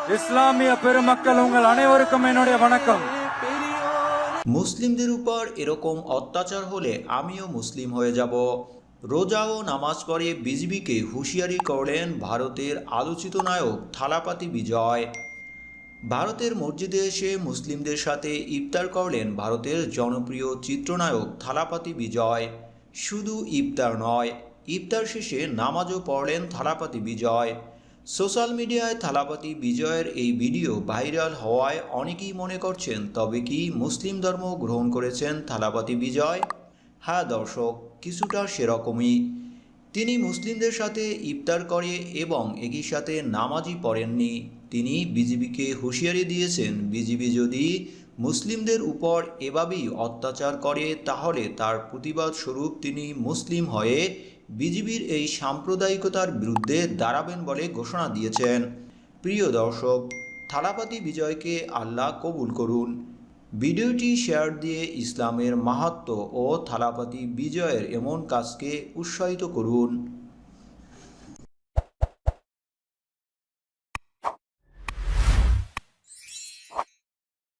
இஸ்லாமிய பெருமக்கள் உங்கள் அனைவருக்கும் என்னுடைய வணக்கம் মুসলিমদের উপর এরকম অত্যাচার হলে আমিও মুসলিম হয়ে যাব রোজা ও নামাজ পড়ে বিজিবিকে হুঁশিয়ারি করলেন ভারতের আলোচিত নায়ক থালাপাতি বিজয় ভারতের মসজিদে এসে মুসলিমদের সাথে ইফতার করলেন ভারতের জনপ্রিয় চিত্রনায়ক থালাপাতি বিজয় শুধু ইফতার নয় ইফতার শেষে নামাজও পড়লেন থালাপাতি বিজয় সোশ্যাল মিডিয়ায় থালাপাতি বিজয়ের এই ভিডিও ভাইরাল হওয়ায় অনেকেই মনে করছেন, তবে কি মুসলিম ধর্ম গ্রহণ করেছেন থালাপাতি বিজয়? হ্যাঁ দর্শক, কিছুটা সেরকমই। তিনি মুসলিমদের সাথে ইফতার করে এবং একই সাথে নামাজই পড়েননি। তিনি বিজিবিকে হুঁশিয়ারি দিয়েছেন বিজিবি যদি মুসলিমদের উপর এভাবেই অত্যাচার করে, তাহলে তার প্রতিবাদ স্বরূপ তিনি মুসলিম হয়ে বিজিবির এই সাম্প্রদায়িকতার বিরুদ্ধে দাঁড়াবেন বলে ঘোষণা দিয়েছেন। প্রিয় দর্শক, থালাপাতি বিজয়কে আল্লাহ কবুল করুন। ভিডিওটি শেয়ার দিয়ে ইসলামের মাহাত্ম ও থালাপাতি বিজয়ের এমন কাজকে উৎসাহিত করুন।